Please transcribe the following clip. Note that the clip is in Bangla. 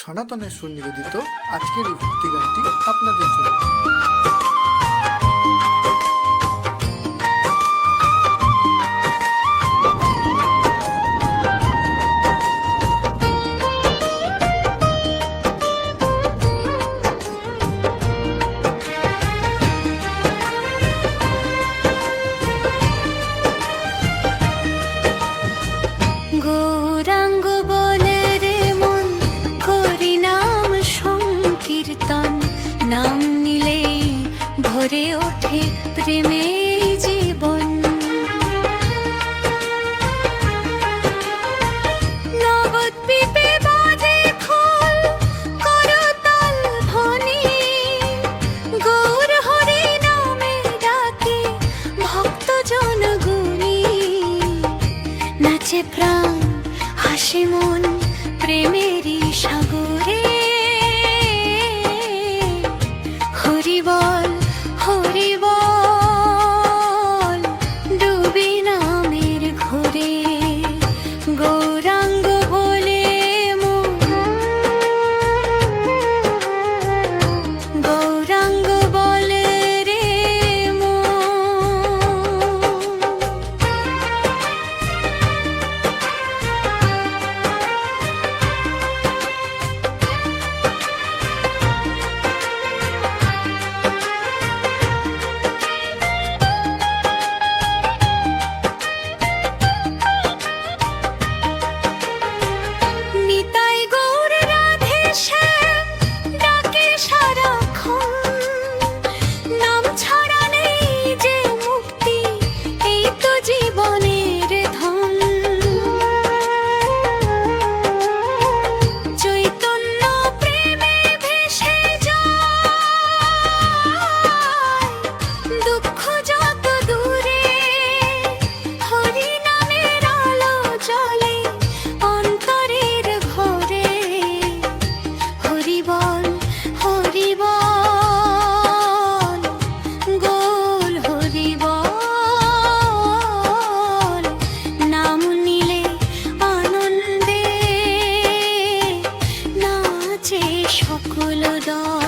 সনাতনের সুনিবেদিত আজকের এই ভক্তি গানটি আপনাদের জন্য। ভরে ওঠে প্রেমে জীবন। নবদ্বীপে বাজে খোল করতাল ধ্বনি। গৌর হরি নামে ডাকে, ভক্ত জনগুনি নাচে প্রাণ, হাসি মন, প্রেমেরই সাগরে। ludo